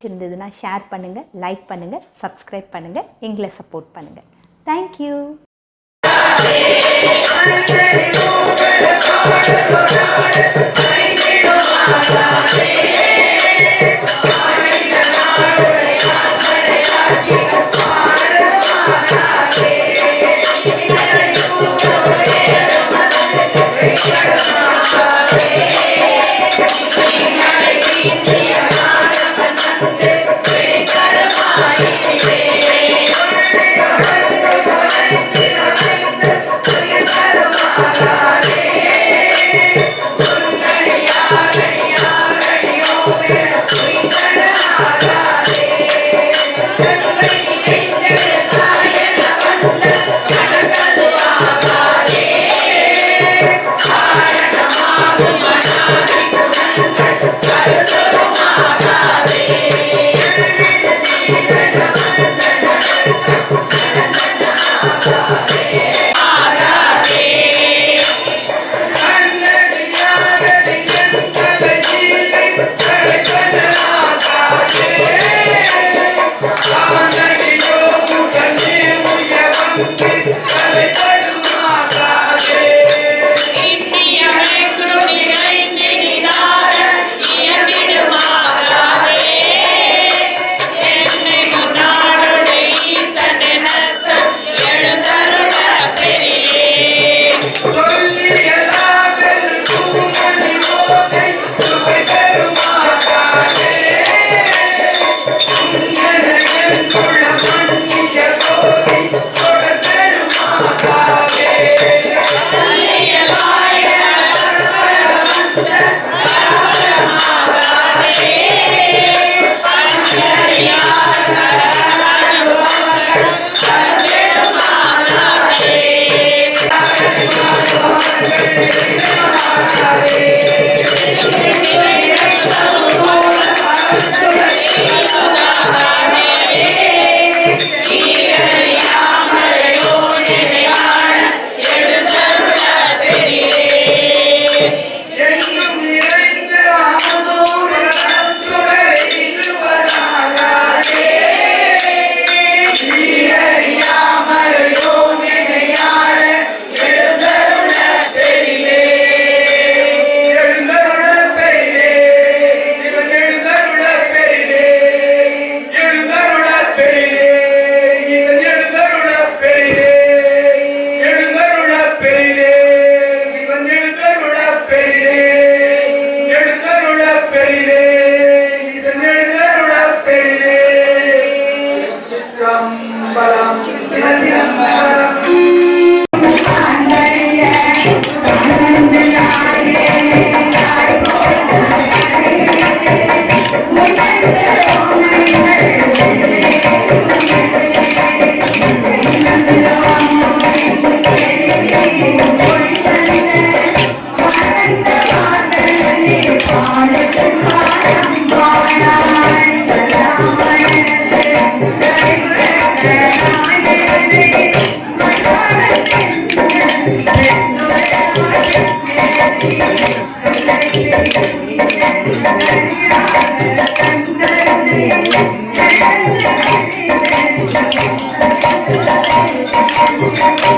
இருந்ததுன்னா ஷேர் பண்ணுங்கள் லைக் பண்ணுங்கள் சப்ஸ்கிரைப் பண்ணுங்கள் எங்களை சப்போர்ட் பண்ணுங்கள் thank you Dale, dale, dale. எழுந்தருள Okay.